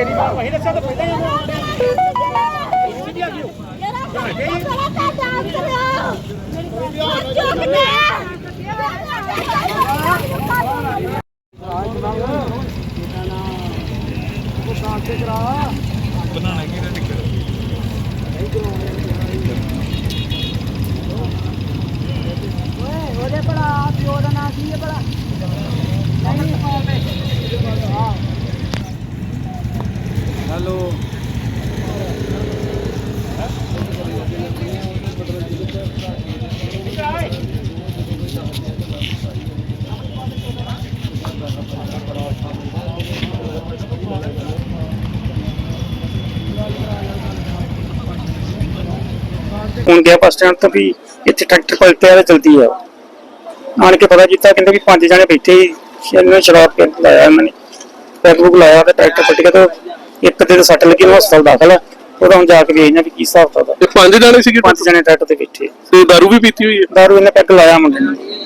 ਤੇਰੀ ਮਾਂ ਵਹੀ ਦੱਸਿਆ ਤਾਂ ਪਹਿਲਾਂ ਹੀ ਉਹਨੂੰ ਸਿੱਧੀ ਆ। ਗਈ ਉਹ। ਉਹਦੇ ਬੜਾ ਪਿਓ ਦਾ ਨਾਂ ਕੀ ਹੈ ਬੜਾ ਹੈਲੋ ਹੁਣ ਗਿਆ ਬੱਸ ਸਟੈਂਡ ਤੋਂ ਵੀ, ਇੱਥੇ ਟਰੈਕਟਰ ਪਲਟਿਆ ਤੇ ਚਲਦੀ ਆ। ਆਣ ਕੇ ਪਤਾ ਕੀਤਾ, ਕਹਿੰਦੇ ਵੀ ਪੰਜ ਜਣੇ ਬੈਠੇ ਸੀ, ਇਹਨੇ ਸ਼ਰਾਬ ਪੀ ਲਾਇਆ ਇਹਨਾਂ ਨੇ। ਪੈਗ ਪੁਗ ਲਾਇਆ ਤੇ ਟਰੈਕਟਰ ਪਲਟ ਗਿਆ ਤੇ ਇੱਕ ਦੇ ਤਾਂ ਸੱਟ ਲੱਗੀ ਹਸਪਤਾਲ ਦਾਖਲ ਹੈ ਉਹਦਾ ਹੁਣ ਜਾ ਕੇ ਵੇਖਣਾ ਵੀ ਕੀ ਹਿਸਾਬ ਕਿਤਾਬ ਦਾ ਇਹ ਪੰਜ ਜਾਣੇ ਸੀਗੇ ਪੰਜ ਜਣੇ ਟਰੈਕਟਰ ਤੇ ਬੈਠੇ ਤੇ ਦਾਰੂ ਵੀ ਪੀਤੀ ਹੋਈ ਹੈ ਦਾਰੂ ਇਹਨੇ ਪੈਗ ਲਾਇਆ ਮੁੰਡੇ ਨੇ।